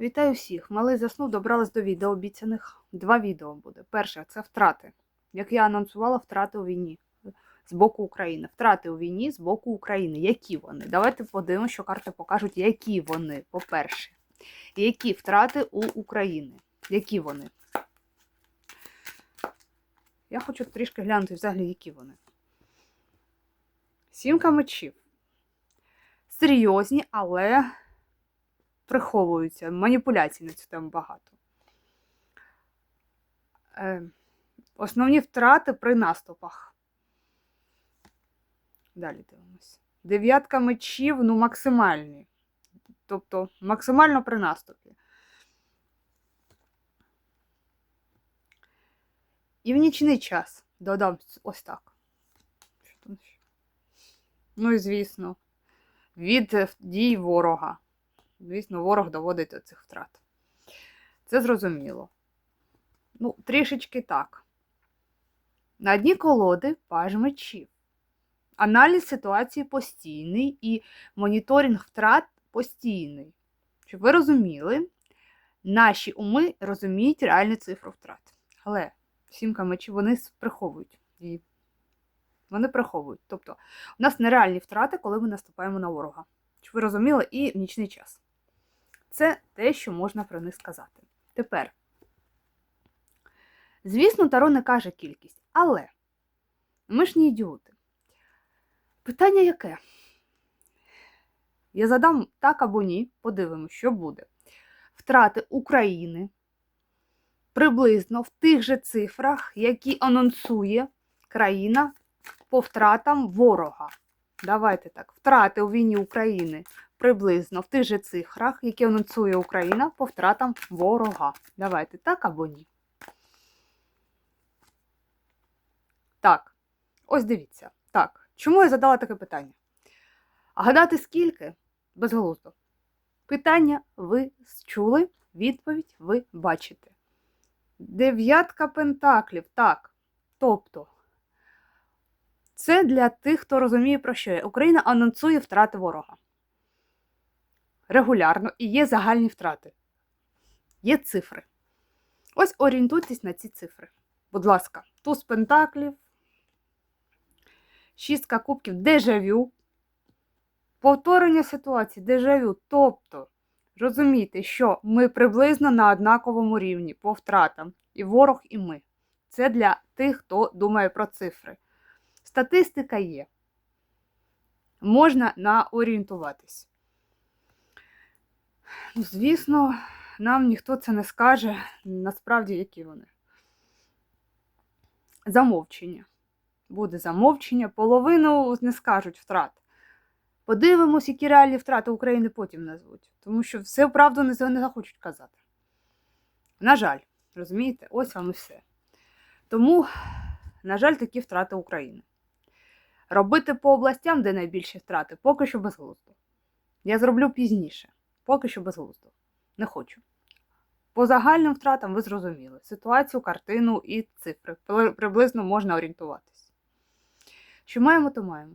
Вітаю всіх! Малий заснув, добралась до відео обіцяних. Два відео буде. Перше це втрати. Як я анонсувала, втрати у війні з боку України. Втрати у війні з боку України. Які вони? Давайте подивимося, що карти покажуть, які вони, по-перше. Які втрати у України? Які вони? Я хочу трішки глянути взагалі, які вони. Сімка мечів. Серйозні, але приховуються. Маніпуляцій на цю тему багато. Е, основні втрати при наступах. Далі дивимось. Дев'ятка мечів, ну, максимальні. Тобто максимально при наступі. І в нічний час додам ось так. Ну і звісно, від дій ворога. Звісно, ворог доводить до цих втрат. Це зрозуміло. Ну, трішечки так. На дні колоди паж мечів. Аналіз ситуації постійний і моніторинг втрат постійний. Щоб ви розуміли, наші уми розуміють реальну цифру втрат. Але сімка мечів вони приховують її. Вони приховують. Тобто, у нас нереальні втрати, коли ми наступаємо на ворога. Щоб ви розуміли, і в нічний час. Це те, що можна про них сказати. Тепер, звісно, Таро не каже кількість, але ми ж не ідіоти. Питання яке? Я задам так або ні, подивимось, що буде. Втрати України приблизно в тих же цифрах, які анонсує країна по втратам ворога. Давайте так, втрати у війні України приблизно в тих же цифрах, які анонсує Україна по втратам ворога. Давайте так або ні. Так, ось дивіться. Так, чому я задала таке питання? А гадати скільки? Безглуздо. Питання ви чули, відповідь ви бачите. Дев'ятка пентаклів, так. Тобто, це для тих, хто розуміє, про що я. Україна анонсує втрати ворога. Регулярно і є загальні втрати. Є цифри. Ось орієнтуйтесь на ці цифри. Будь ласка, туз пентаклів, шістка кубків, дежавю. Повторення ситуації, дежавю. Тобто, розумійте, що ми приблизно на однаковому рівні по втратам. І ворог, і ми. Це для тих, хто думає про цифри. Статистика є. Можна наорієнтуватись. Ну, Звісно, нам ніхто це не скаже, насправді, які вони. Замовчення. Буде замовчення, половину не скажуть втрат. Подивимось, які реальні втрати України потім назвуть. Тому що все правду не захочуть казати. На жаль, розумієте, ось вам і все. Тому, на жаль, такі втрати України. Робити по областям, де найбільші втрати, поки що безглуздо. Я зроблю пізніше, поки що безглуздо. Не хочу. По загальним втратам ви зрозуміли ситуацію, картину і цифри. Приблизно можна орієнтуватись. Що маємо, то маємо.